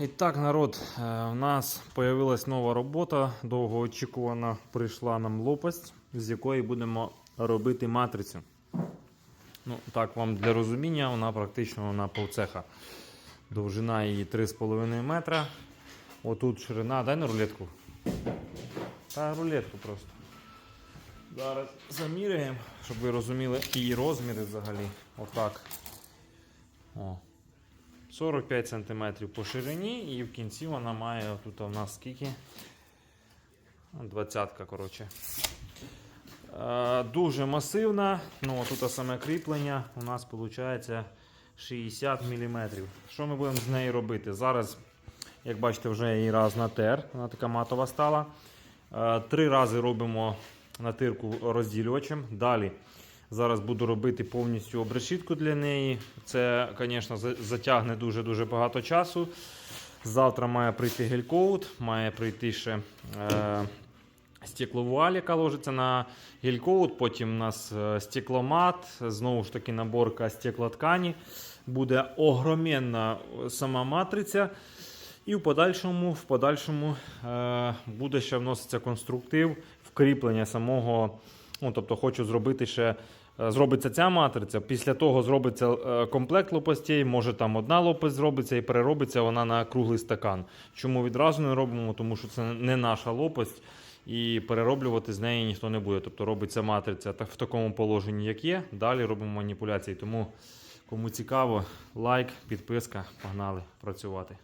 І так, народ, е, у нас з'явилась нова робота, довгоочікувана прийшла нам лопасть, з якої будемо робити матрицю. Ну, так, вам для розуміння, вона практично на полцеха. Довжина її 3,5 метра. Отут ширина, дай на рулетку. Та рулетку просто. Зараз заміряємо, щоб ви розуміли її розміри взагалі. Отак. О. 45 см по ширині, і в кінці вона має тут у нас скільки? 20 коротше. Е, Дуже масивна. Ну, тут саме кріплення у нас виходить 60 мм. Що ми будемо з нею робити? Зараз, як бачите, вже її раз натер, вона така матова стала. Е, Три рази робимо натирку розділювачем. Далі Зараз буду робити повністю обрешітку для неї. Це, звісно, затягне дуже-дуже багато часу. Завтра має прийти гелькоут, має прийти ще е, стекловуаль, яка ложиться на гелькоут. Потім у нас е, стекломат, знову ж таки наборка стеклоткані. Буде огроменна сама матриця. І в подальшому, в подальшому е, буде ще вноситься конструктив, вкріплення самого. Ну, тобто хочу зробити ще. е, Зробиться ця матриця, після того зробиться е, комплект лопастей, може там одна лопасть зробиться і переробиться вона на круглий стакан. Чому відразу не робимо? Тому що це не наша лопасть і перероблювати з неї ніхто не буде. Тобто робиться матриця в такому положенні, як є. Далі робимо маніпуляції. Тому кому цікаво, лайк, підписка, погнали працювати.